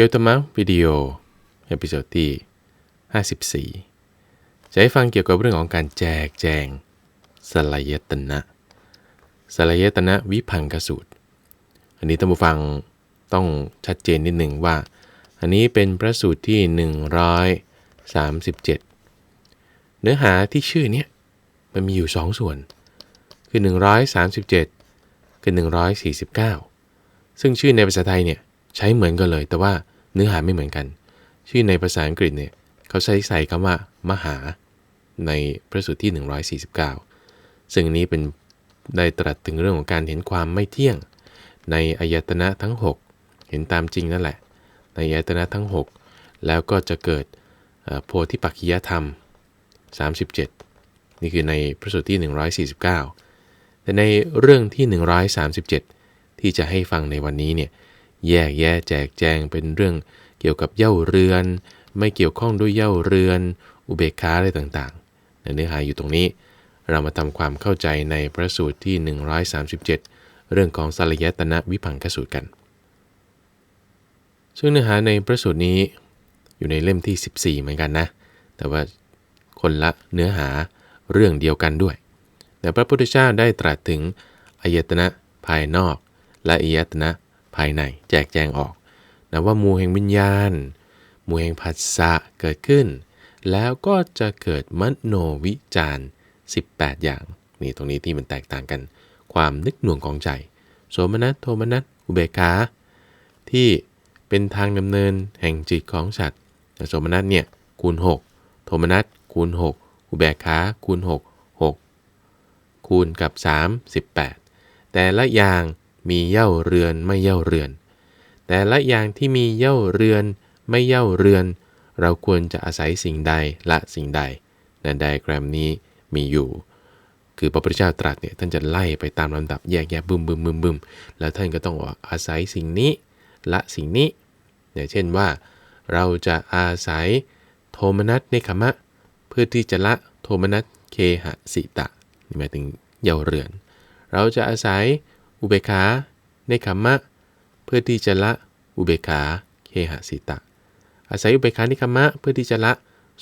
พียวธรรมะวิดีโอเอพิโซดที่ 54 จะให้ฟังเกี่ยวกับเรื่องของการแจกแจงสลายตนะสลายตนะวิพังกสูตร อันนี้ท่านผู้ฟังต้องชัดเจนนิดหนึ่งว่า อันนี้เป็นพระสูตรที่ 137 เนื้อหาที่ชื่อเนี้ยมันมีอยู่ 2 ส่วน คือ 137 คือ 149 ซึ่งชื่อในภาษาไทยเนี่ย ใช้เหมือนกันเลย แต่ว่าเนื้อหาไม่เหมือนกัน ชื่อในภาษาอังกฤษเนี่ยเขาใช้ใส่คำว่า มหา ในพระสูตรที่ 149 ซึ่งอันนี้เป็นได้ตรัสถึงเรื่องของการเห็นความไม่เที่ยง ในอายตนะทั้ง 6 เห็นตามจริงนั่นแหละ ในอายตนะทั้ง 6 แล้วก็จะเกิดโพธิปักขิยธรรม 37 นี่คือในพระสูตรที่ 149 แต่ในเรื่องที่ 137 ที่จะให้ฟังในวันนี้เนี่ย แยกแยะแจกแจงเป็นเรื่องเกี่ยวกับเย่าเรือน ไม่เกี่ยวข้องด้วยเย่าเรือน อุเบกขาอะไรต่างๆ เนื้อหาอยู่ตรงนี้ เรามาทำความเข้าใจในพระสูตรที่ 137 เรื่องของสลายตนะวิพังคสูตรกัน ซึ่งเนื้อหาในพระสูตรนี้อยู่ในเล่มที่ 14 เหมือนกันนะ แต่ว่าคนละเนื้อหาเรื่องเดียวกันด้วย แต่พระพุทธเจ้าได้ตรัสถึงอายตนะภายนอก และอายตนะ ภายในแจกแจงออกนะว่ามูแห่งวิญญาณมูแห่งผัสสะเกิดขึ้น แล้วก็จะเกิดมโนวิจาร18 อย่างนี่ตรงนี้ที่มันแตกต่างกัน ความนึกหน่วงของใจ โสมนัสโทมนัสอุเบกขาที่เป็นทางดำเนินแห่งจิตของสัตว์โสมนัสเนี่ยคูณ 6 โทมนัสคูณ 6 อุเบกขาคูณ 6 6 คูณกับ 3 18 แต่ละอย่าง มีเย่าเรือนไม่เย่าเรือน แต่ละอย่างที่มีเย่าเรือนไม่เย่าเรือน เราควรจะอาศัยสิ่งใดละสิ่งใดในไดแกรมนี้มีอยู่ คือพระพุทธเจ้าตรัสเนี่ยท่านจะไล่ไปตามลำดับแยกแยะบึมบึมบึมบึมแล้วท่านก็ต้องอาศัยสิ่งนี้ละสิ่งนี้อย่างเช่นว่า เราจะอาศัยโทมนัสในขมะ เพื่อที่จะละโทมนัสเคหะสิตะหมายถึงเยาเรือน เราจะอาศัย อุเบกขาในขมะ เพื่อที่จะละอุเบกขาเคหสิตะ อาศัยอุเบกขาในขมะเพื่อที่จะละ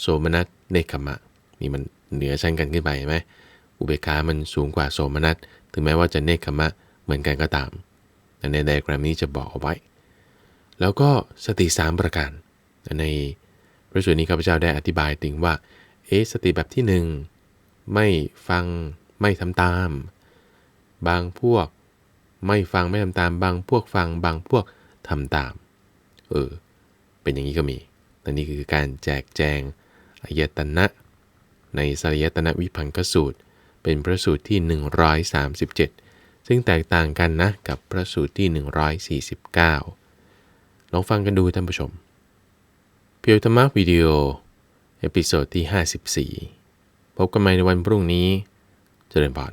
โสมนัสในขมะนี่มันเหนือชั้นกันขึ้นไปไหมอุเบกขามันสูงกว่าโสมนัสถึงแม้ว่าจะเนคขมะเหมือนกันก็ตามแต่ในไดอะแกรมนี้จะบอกเอาไว้ แล้วก็สติสามประการ ในพระสูตรนี้ข้าพเจ้าได้อธิบายถึงว่า เอสติแบบที่หนึ่งไม่ฟังไม่ทำตาม บางพวก ไม่ฟังไม่ทำตามบางพวกฟังบางพวกทำตาม เออ เป็นอย่างนี้ก็มีแต่นี่คือการแจกแจงอายตนะ ในสริยตนะวิพังกสูตร เป็นพระสูตรที่ 137 ซึ่งแตกต่างกันนะกับพระสูตรที่ 149 ลองฟังกันดูท่านผู้ชม เพียวธรรมะวิดีโอ เอพิโซดที่ 54 พบกันใหม่ในวันพรุ่งนี้ เจริญพร